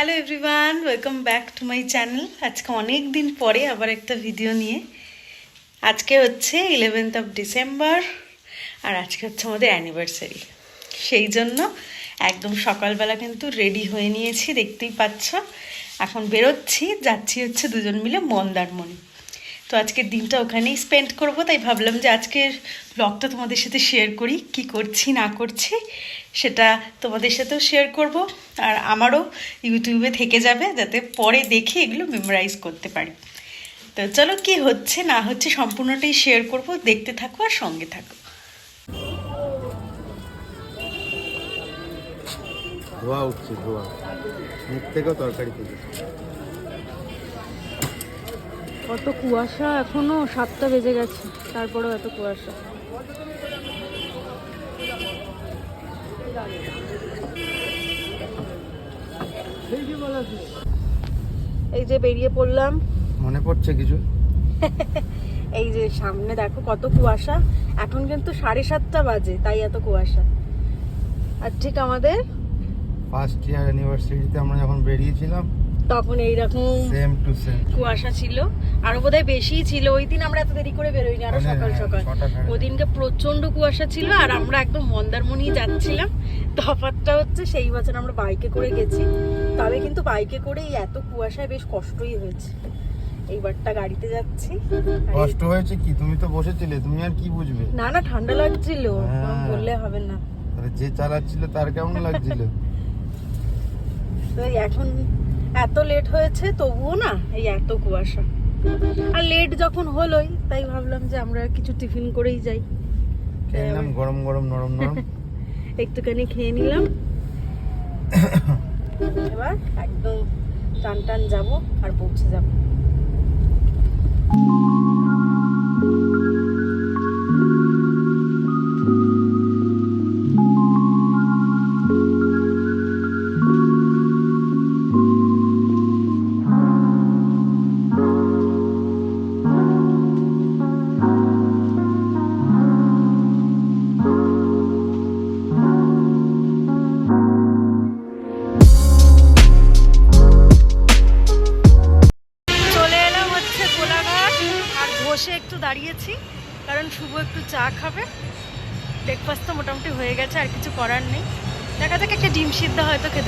Hello everyone welcome back to my channel আজকে অনেক দিন পরে আবার একটা ভিডিও নিয়ে। আজকে হচ্ছে ইলেভেন্থ অফ ডিসেম্বর আর আজকে হচ্ছে আমাদের অ্যানিভার্সারি সেই জন্য একদম সকালবেলা কিন্তু রেডি হয়ে নিয়েছি, দেখতেই পাচ্ছ। এখন বেরোচ্ছি, যাচ্ছি হচ্ছে দুজন মিলে মন্দারমণি। তো আজকের দিনটা ওখানেই স্পেন্ড করব, তাই ভাবলাম যে আজকের ব্লগটা তোমাদের সাথে শেয়ার করি, কি করছি, না করছি, সেটা তোমাদের সাথেও শেয়ার করব, আর আমারও ইউটিউবে থেকে যাবে, যাতে পরে দেখে এগুলো মেমোরাইজ করতে পারি। তো চলো কি হচ্ছে, না হচ্ছে সম্পূর্ণটাই শেয়ার করব, দেখতে থাকো আর সঙ্গে থাকো। ধোয়া উঠছে, ধোয়া। মুখ থেকেও তরকারি থেকে কত কুয়াশা এখনও সাতটা বেজে গেছে। তারপরেও এত কুয়াশা। এই যে বেরিয়ে পড়লাম। মনে পড়ছে কিছু? এই যে সামনে দেখো কত কুয়াশা। এখন কিন্তু সাড়ে সাতটা বাজে তাই এত কুয়াশা। আর ঠিক আমাদের? ফার্স্ট ইয়ার অ্যানিভার্সারিতে আমরা যখন বেরিয়েছিলাম তখন এইরকম সেম টু সেম কুয়াশা ছিল। আরও বোধহয় বেশিই ছিল। ওই দিন আমরা এত দেরি করে বেরোইনি আরও হ্যাঁ, সকাল সকাল। ছটা সাড়ে ওই দিনকে প্রচণ্ড কুয়াশা ছিল আর আমরা একদম মন্দারমণি যাচ্ছিলাম। তফাৎটা হচ্ছে সেই বছর আমরা বাইকে করে গেছি। তবে কিন্তু বাইকে করে এত কুয়াশায় বেশ কষ্টই হয়েছে। এইবারটা গাড়িতে যাচ্ছি। কষ্ট হয়েছে কি? তুমি তো বসেছিলে তুমি আর কি বুঝবে? না না ঠান্ডা লাগছিল। হ্যাঁ। বললে হবে না। তাহলে যে চালাচ্ছিল তার কেমন লাগছিল? তো এখন এত লেট হয়েছে তবুও না এই এত কুয়াশা। আর লেট যখন হলোই তাই ভাবলাম যে আমরা কিছু টিফিন করেই যাই। গরম গরম নরম নরম। একটুখানি খেয়ে নিলাম। এবার একদম টান টান যাব আর পৌঁছে যাব।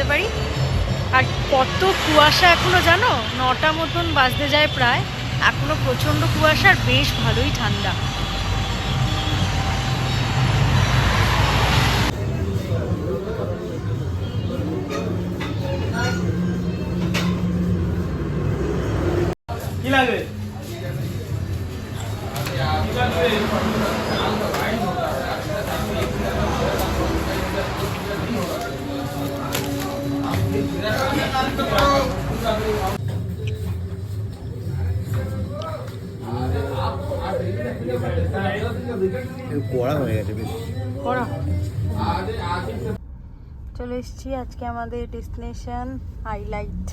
খেতে পারি। আর কত কুয়াশা এখনও জানো? নটা মতন বাজতে যায় প্রায়। এখনও প্রচণ্ড কুয়াশা আর বেশ ভালোই ঠান্ডা। চলে এসেছি আজকে আমাদের ডেস্টিনেশন হাইলাইট।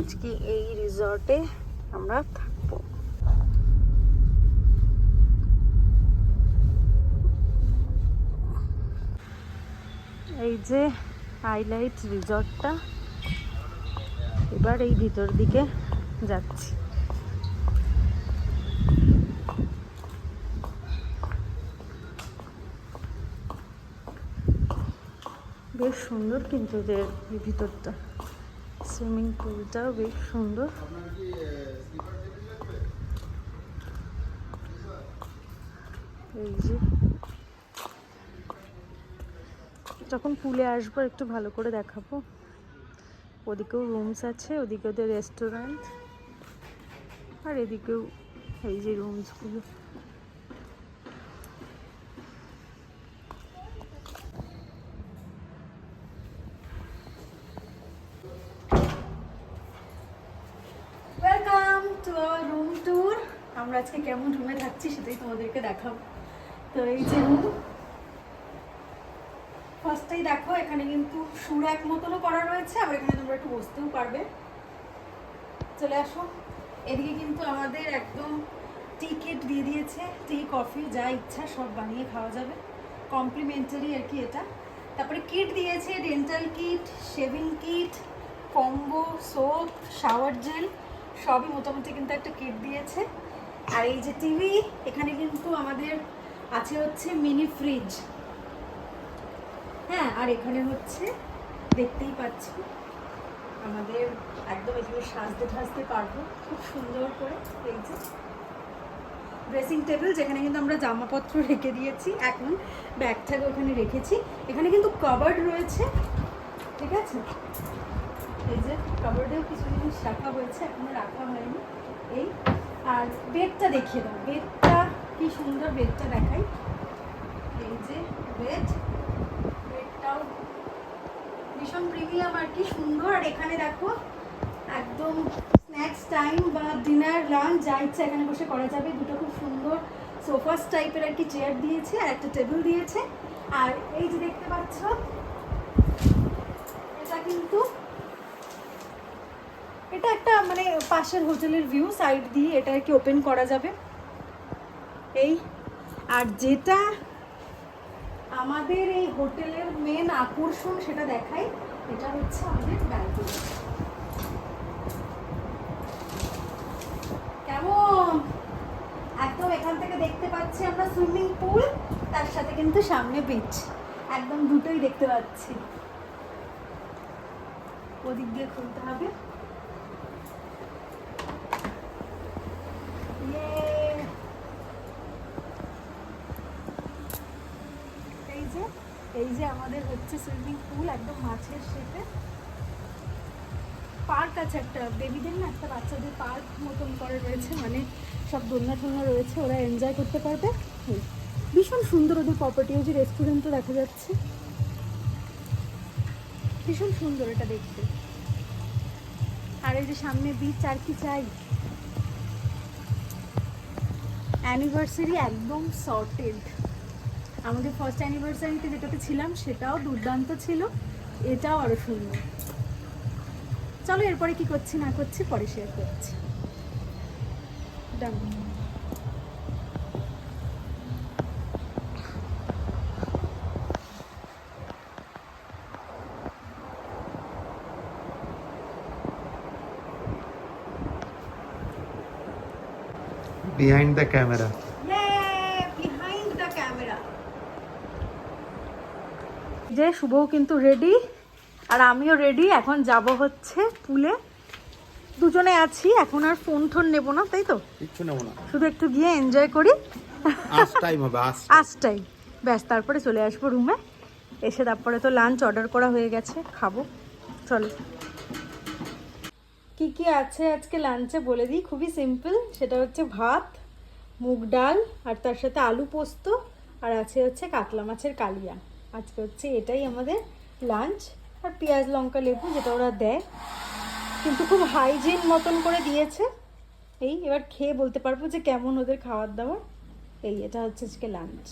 আজকে এই রিসর্টে আমরা থাকব। এই যে হাইলাইট রিসর্টটা, এবার এই ভিতর দিকে যাচ্ছি। বেশ সুন্দর কিন্তু এদের ভিতরটা। সুইমিং পুলটাও বেশ সুন্দর। এই যে। যখন পুলে আসব একটু ভালো করে দেখাবো। ওদিকেও রুমস আছে, ওদিকে ওদের রেস্টুরেন্ট। আর এদিকেও এই যে রুমসগুলো welcome to our room tour আমরা আজকে কেমন রুমে থাকছি সেটাই তোমাদেরকে দেখাবো। তো এই যে রুম ফার্স্টেই দেখো, এখানে কিন্তু সুর এক মতনও করা রয়েছে, আবার এখানে তোমরা একটু বসতেও পারবে। চলে আসো। এদিকে কিন্তু আমাদের একদম টি কিট দিয়ে দিয়েছে টি কফি যা ইচ্ছা সব বানিয়ে খাওয়া যাবে। কমপ্লিমেন্টারি আর কি এটা। তারপরে কিট দিয়েছে dental kit shaving kit combo soap shower gel সবই মোটামুটি কিন্তু একটা কিট দিয়েছে। আর এই যে টিভি, এখানে কিন্তু আমাদের আছে হচ্ছে মিনি ফ্রিজ। হ্যাঁ আর এখানে হচ্ছে দেখতেই পাচ্ছি আমাদের একদম এখানে সাজতে ঠাজতে পারব, খুব সুন্দর করে, এই যে। ড্রেসিং টেবিল যেখানে কিন্তু আমরা জামাপত্র রেখে দিয়েছি, এখন ব্যাগটাকে ওখানে রেখেছি। এখানে কিন্তু কভার্ড রয়েছে, ঠিক আছে? এই যে কভার্ডেও কিছু জিনিস রাখা হয়েছে, এখনও রাখা হয়নি। এই আর বেডটা দেখিয়ে দাও। বেডটা কি সুন্দর বেডটা দেখাই। এই যে বেড বেডটাও ভীষণ প্রিমিয়াম আর কি সুন্দর। আর এখানে দেখো, একদম স্ন্যাক্স টাইম বা ডিনার লাঞ্চ যা ইচ্ছা এখানে বসে করা যাবে। দুটো খুব সুন্দর সোফাস টাইপের আর কি চেয়ার দিয়েছে আর একটা টেবিল দিয়েছে। আর এই যে দেখতে পাচ্ছ, এটা কিন্তু এটা একটা মানে পাশের হোটেলের ভিউ সাইড দিয়ে এটা কি ওপেন করা যাবে? এই, আর যেটা আমাদের এই হোটেলের মেন আকর্ষণ সেটা দেখাই, এটা হচ্ছে আমাদের ব্যালকনি কেমন? একদম এখান থেকে দেখতে পাচ্ছি আমরা সুইমিং পুল তার সাথে কিন্তু সামনে বিচ একদম দুটোই দেখতে পাচ্ছি। ওদিক দিয়ে খুলতে হবে Yay! এই যে এই যে আমাদের হচ্ছে সুইমিং পুল একদম মাছের শেপে। পার্ক আছে একটা বেবিদের না একটা বাচ্চাদের পার্ক মতন করে রয়েছে মানে সব দোলনা টোলনা রয়েছে, ওরা এনজয় করতে পারবে। ভীষণ সুন্দর ওদের প্রপার্টি ওই যে রেস্টুরেন্টও দেখা যাচ্ছে। ভীষণ সুন্দর এটা দেখতে। আর এই যে সামনে বিচ আর কি চাই? অ্যানিভার্সারি একদম সর্টেড আমাদের ফার্স্ট অ্যানিভার্সারিতে যেটাতে ছিলাম, সেটাও দুর্দান্ত ছিল। এটাও আরও সুন্দর। চলো এরপরে কি করছি, না করছি, পরে শেয়ার করছি। Done. Behind the camera Yay! Behind the camera. যে শুভও কিন্তু রেডি আর আমিও রেডি এখন যাব হচ্ছে পুলে। দুজনে আছি এখন আর ফোন টোন নেব না তাই তো? কিচ্ছু নেব না। শুধু একটু গিয়ে এনজয় করি। আস টাইম হবে আস আজটাই ব্যাস তারপরে চলে আসব রুমে এসে তারপরে তো লাঞ্চ অর্ডার করা হয়ে গেছে খাব। চলো। কি কি আছে আজকে লাঞ্চে বলে দিই খুবই সিম্পল সেটা হচ্ছে ভাত মুগ ডাল আর তার সাথে আলু পোস্ত আর আছে হচ্ছে কাতলা মাছের কালিয়া। আজকে হচ্ছে এটাই আমাদের লাঞ্চ আর পেঁয়াজ লঙ্কা লেবু যেটা ওরা দেয়। কিন্তু খুব হাইজিন মতন করে দিয়েছে। এই এবার খেয়ে বলতে পারব যে কেমন ওদের খাবার দাবার এই এটা হচ্ছে আজকে লাঞ্চ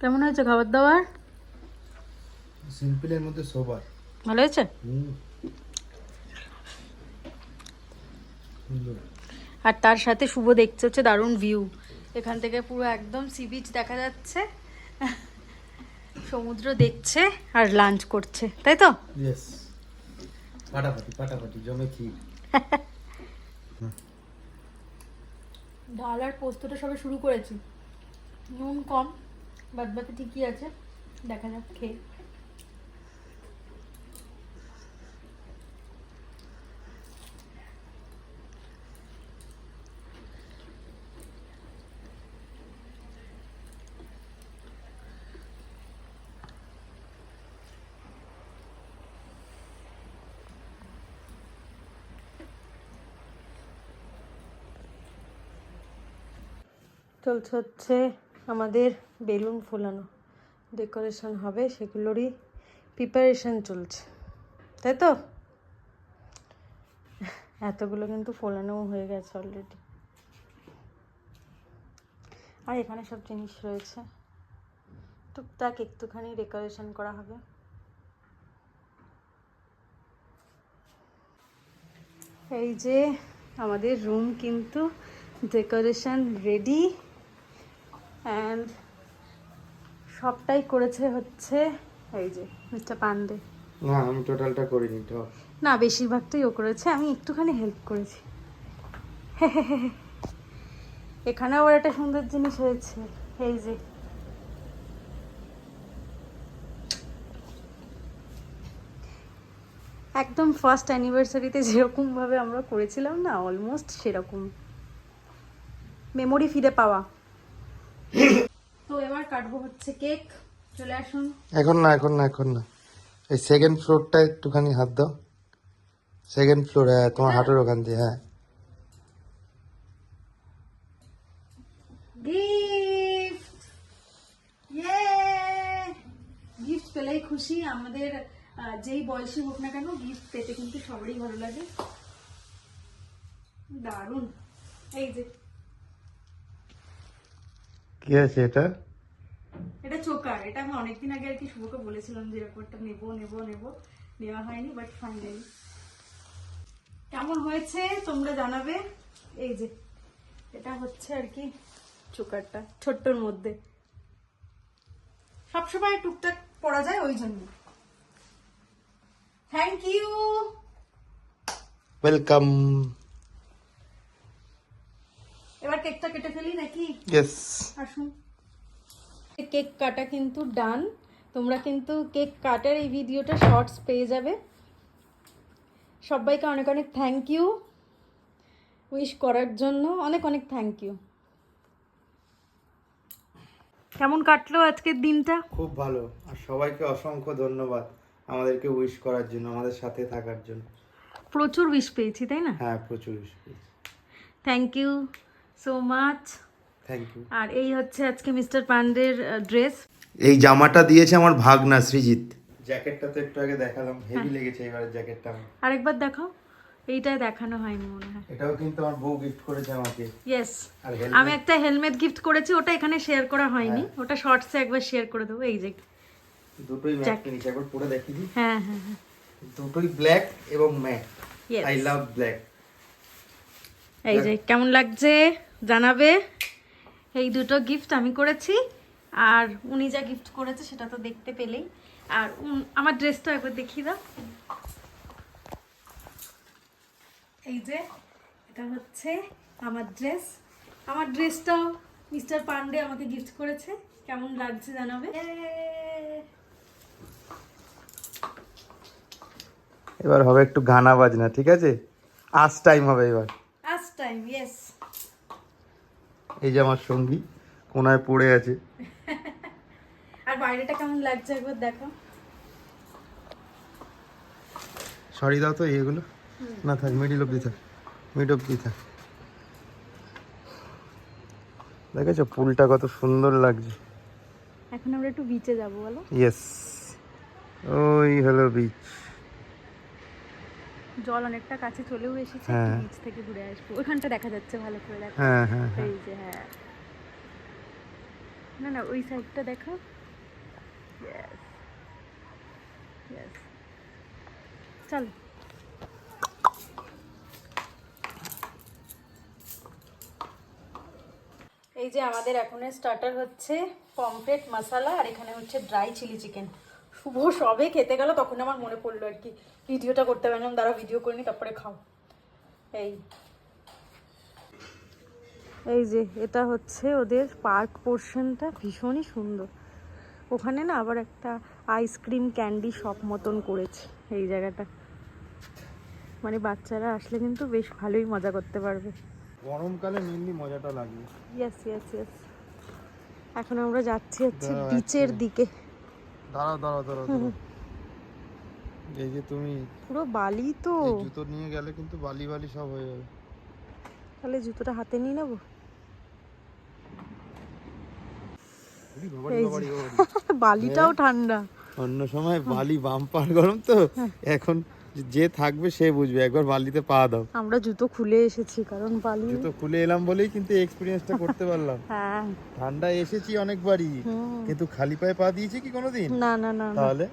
কেমন হয়েছে খাবার দাবার সিম্পলের মধ্যে সোবার। ভালো হয়েছে? আর তার সাথে শুভ দেখতে হচ্ছে দারুণ ভিউ এখান থেকে পুরো একদম সি বিচ দেখা যাচ্ছে। সমুদ্র দেখছে আর লাঞ্চ করছে তাই তো? यस ফাটাফাটি ফাটাফাটি জমে কি ডাল আর পোস্তটা সবে শুরু করেছি। নুন কম বাদ বাকি ঠিকই আছে। দেখা যাক খেয়ে। চলছে হচ্ছে আমাদের বেলুন ফোলানো। ডেকোরেশন হবে, সেগুলোরই প্রিপারেশন চলছে। তাই তো? এতগুলো কিন্তু ফোলানোও হয়ে গেছে অলরেডি আর এখানে সব জিনিস রয়েছে। টুকটাক একটুখানি ডেকোরেশন করা হবে। এই যে আমাদের রুম কিন্তু ডেকোরেশন রেডি অ্যান্ড সবটাই করেছে হচ্ছে এই যে মিস্টার পান্ডে। না আমি টোটালটা করিনি তো। না বেশিরভাগটাই ও করেছে আমি একটুখানি হেল্প করেছি। এখানে আবার একটা সুন্দর জিনিস হয়েছে এই যে। একদম ফার্স্ট অ্যানিভার্সারিতে যেরকমভাবে আমরা করেছিলাম না অলমোস্ট সেরকম। মেমোরি ফিরে পাওয়া। এবার কাটবো হচ্ছে কেক। চলে আসুন। এখন না এখন না এখন না। এই সেকেন্ড ফ্লোরটা একটুখানি হাত দাও। সেকেন্ড ফ্লোর হ্যাঁ তোমার হাঁটুর ওখান দিয়ে হ্যাঁ। গিফট ইয়ে গিফট পেলেই খুশি। আমাদের যেই বয়সী হোক না কেন গিফট পেতে কিন্তু সবারই ভালো লাগে। দারুণ। এই যে। কি আছে এটা? এটা আমি অনেকদিন আগে আর কি শুভকে বলেছিলাম যে একটা নেব নেব নেব। নেওয়া হয়নি বাট ফাইনালি কেমন হয়েছে তোমরা জানাবে? এই যে এটা হচ্ছে আর কি চোকারটা ছোট্টর মধ্যে। সবসময় টুকটাক পড়া যায় ওই জন্য। থ্যাংক ইউ ওয়েলকাম এবার কেকটা কেটে ফেলি নাকি? আসুন। কেক কাটা কিন্তু ডান। তোমরা কিন্তু কেক কাটার এই ভিডিওটা শর্টস পেয়ে যাবে। সবাইকে অনেক অনেক থ্যাংক ইউ উইশ করার জন্য অনেক অনেক থ্যাংক ইউ কেমন কাটলো আজকের দিনটা? খুব ভালো। আর সবাইকে অসংখ্য ধন্যবাদ আমাদেরকে উইশ করার জন্য আমাদের সাথে থাকার জন্য। প্রচুর উইশ পেয়েছি তাই না? হ্যাঁ প্রচুর উইশ পেয়েছি। থ্যাংক ইউ সো মাচ আর এই হচ্ছে আজকে মিস্টার পান্ডের ড্রেস এই জামাটা দিয়েছে আমার ভাগনা সৃজিত জ্যাকেটটা তো একটু আগে দেখালাম হেভি লেগেছে এবারের জ্যাকেটটা আরেকবার দেখাও এইটাই দেখানো হয়নি মনে হয়। এটাও কিন্তু আমার বউ গিফট করেছে আমাকে। ইয়েস আমি একটা হেলমেট গিফট করেছি ওটা এখানে শেয়ার করা হয়নি। ওটা শর্টসে একবার শেয়ার করে দেবো এই যে। দুটোই ম্যাট কিনেছি একবার পরে দেখিয়ে দিই। হ্যাঁ হ্যাঁ হ্যাঁ। দুটোই ব্ল্যাক এবং ম্যাট আই লাভ ব্ল্যাক এই যে কেমন লাগছে? জানাবে? এই দুটো গিফট আমি করেছি। আর উনি যা গিফট করেছে সেটা তো দেখতে পেলেই। আর আমার ড্রেসটা একবার দেখিয়ে দাও। এই যে এটা হচ্ছে আমার ড্রেস আমার ড্রেসটাও মিস্টার পান্ডে আমাকে গিফট করেছে। কেমন লাগছে জানাবে? এবার হবে একটু গানা বাজনা ঠিক আছে? আস টাইম হবে এবার। আজ টাইম ইয়েস এই যে আমার সঙ্গী কোনায় পড়ে আছে। আর বাইরেটা কেমন লাগছে একবার দেখো? সরি দাও তো এগুলো না থাক মিডিল অব্দি থাক মিড অব্দি থাক। দেখেছ পুলটা কত সুন্দর লাগছে। এখন আমরা একটু বিচে যাব বলো। ইয়েস ওই হলো বিচ জল অনেকটা কাছে চলেও এসেছে হ্যাঁ। বিচ থেকে ঘুরে আসব। ওখানটা দেখা যাচ্ছে ভালো করে দেখো। হ্যাঁ হ্যাঁ হ্যাঁ। এই যে হ্যাঁ। না না ওই সাইডটা দেখো. চলো। এই যে আমাদের এখন স্টার্টার হচ্ছে পমফ্রেট মশলা আর এখানে হচ্ছে ড্রাই চিলি চিকেন শুভ সবে খেতে গেল তখন আমার মনে পড়ল আর কি। ভিডিওটা করতে পারলাম দাঁড়া ভিডিও করে নি তারপরে খাও। এই। এই যে এটা হচ্ছে ওদের পার্ক পোর্শনটা ভীষণই সুন্দর। ওখানে না আবার একটা আইসক্রিম ক্যান্ডি শপ মতন করেছে এই জায়গাটা। মানে বাচ্চারা আসলে কিন্তু বেশ ভালোই মজা করতে পারবে। গরমকালে মেনলি মজাটা লাগে। ইয়েস ইয়েস ইয়েস এখন আমরা যাচ্ছি হচ্ছে বিচের দিকে। দাঁড়াও দাঁড়াও দাঁড়াও। এই যে তুমি পুরো বালি তো। জুতো নিয়ে গেলে কিন্তু বালি বালি সব হয়ে যাবে। তাহলে জুতোটা হাতে নিয়ে নেব। বালিটাও ঠান্ডা। অন্য সময় বালি বাম্পার গরম তো। এখন যে থাকবে সে বুঝবে একবার বালিতে পা দাও। আমরা জুতো খুলে এসেছি কারণ বালি জুতো খুলে এলাম বলেই কিন্তু এক্সপিরিয়েন্সটা করতে পারলাম। হ্যাঁ। ঠান্ডায় এসেছি অনেকবারই কিন্তু খালি পায়ে পা দিয়েছি কি কোনোদিন? না না না তাহলে?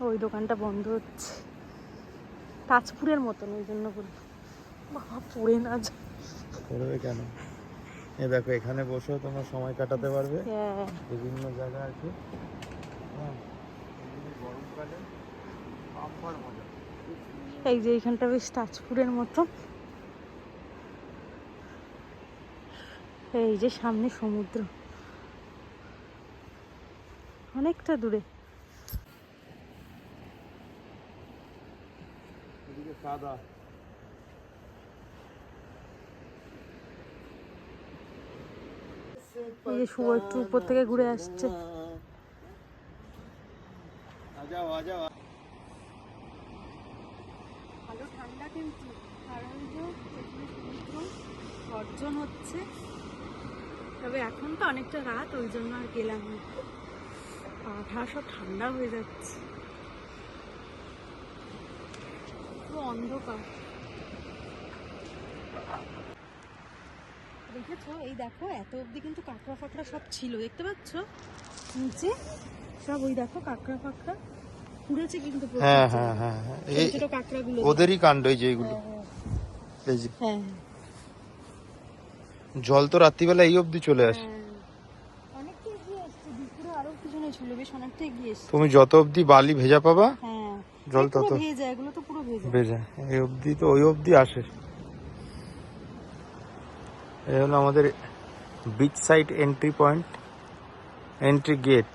ওই দোকানটা বন্ধ হচ্ছে। তাজপুরের মতন ওই জন্য বলি বাবা পড়ে না যা। করবে কেন? এ দেখো এখানে বসেও তোমরা সময় কাটাতে পারবে। হ্যাঁ। বিভিন্ন জায়গা আছে হ্যাঁ। এই যে এইখানটা বেশ তাজপুরের মতো। এই যে সামনে সমুদ্র। অনেকটা দূরে। সাদা। এই যে শুভ একটু উপর থেকে ঘুরে আসছে। আজাও আজাও ভালো ঠান্ডা কিন্তু গর্জন হচ্ছে। তবে এখন তো অনেকটা রাত, ওই জন্য আর গেলাম না। পাঠা সব ঠান্ডা হয়ে যাচ্ছে। অন্ধকার। দেখেছ? এই দেখো, এত অবধি কিন্তু কাঁকড়া ফাকড়া সব ছিল। দেখতে পাচ্ছ? নিচে সব ওই দেখো, কাঁকড়া ফাকড়া। পুড়েছে কিন্তু হ্যাঁ হ্যাঁ হ্যাঁ হ্যাঁ। ছোট এই কাঁকড়াগুলো। ওদেরই কাণ্ড এই যে এইগুলো। এই যে হ্যাঁ জল তো রাত্রিবেলা এই অবধি চলে আসে। হ্যাঁ। তুমি যত অবধি বালি ভেজা পাবা হ্যাঁ জল তত- ভেজা এই অবধি তো ওই অবধি আসে। এই হলো আমাদের beach side entry point entry gate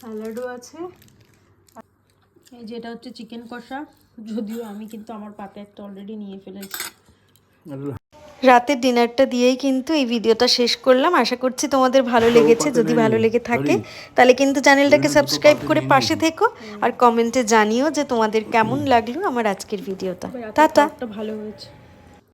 স্যালাডও আছে। এই যেটা হচ্ছে চিকেন কষা। যদিও আমি কিন্তু আমার পাতে একটা অলরেডি নিয়ে ফেলেছি। রাতের ডিনারটা দিয়েই কিন্তু এই ভিডিওটা শেষ করলাম। আশা করছি তোমাদের ভালো লেগেছে। যদি ভালো লেগে থাকে তাহলে কিন্তু চ্যানেলটাকে সাবস্ক্রাইব করে পাশে থেকো। আর কমেন্টে জানিও যে তোমাদের কেমন লাগল আমার আজকের ভিডিওটা। টাটা। ভালো হয়েছে।